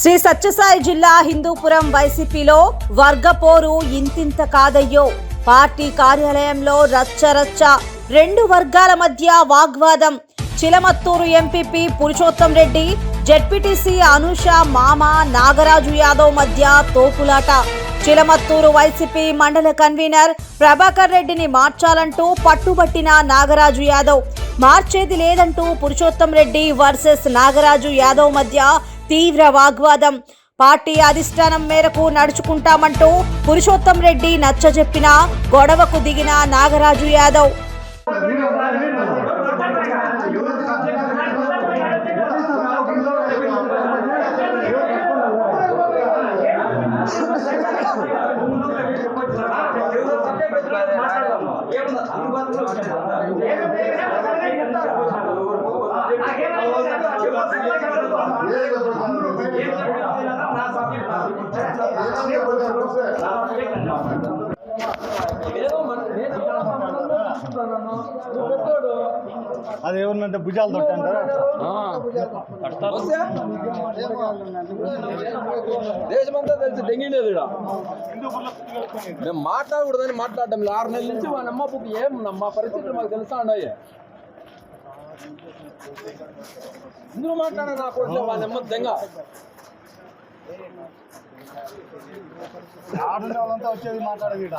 శ్రీ సత్యసాయి జిల్లా హిందూపురం వైసీపీలో వర్గపోరు ఇంతింత కాదయ్యో. పార్టీ కార్యాలయంలో రచ్చ రచ్చ రెండు వర్గాల మధ్య వాగ్వాదం. చిలమత్తూరు ఎంపీపీ పురుషోత్తం రెడ్డి జెడ్పీటీసీ అనూష మామ నాగరాజు యాదవ్ మధ్య తోపులాట. చిలమత్తూరు వైసీపీ మండల కన్వీనర్ ప్రభాకర్ రెడ్డిని మార్చాలంటూ పట్టుబట్టిన నాగరాజు యాదవ్. మార్చేది లేదంటూ పురుషోత్తం రెడ్డి వర్సెస్ నాగరాజు యాదవ్ మధ్య తీవ్ర వాగ్వాదం. పార్టీ అధిష్టానం మేరకు నడుచుకుంటామంటూ పురుషోత్తం రెడ్డి నచ్చజెప్పిన గొడవకు దిగిన నాగరాజు యాదవ్. అది ఏమన్నంటే భుజాలు తొట్టంటారా దేశమంతా తెలిసి దెంగిండేది ఈడ. మేము మాట్లాడకూడదని మాట్లాడడం లేదు. ఆరు నెలల నుంచి మా నమ్మ బుక్ ఏం మా పరిస్థితులు మాకు తెలుసా ఉన్నాయి ఎందుకు మాట్లాడారు నా కొడుకు వాళ్ళ నమ్మ దెంగ. ఆడుండే వాళ్ళంతా వచ్చేది మాట్లాడేది ఈడ.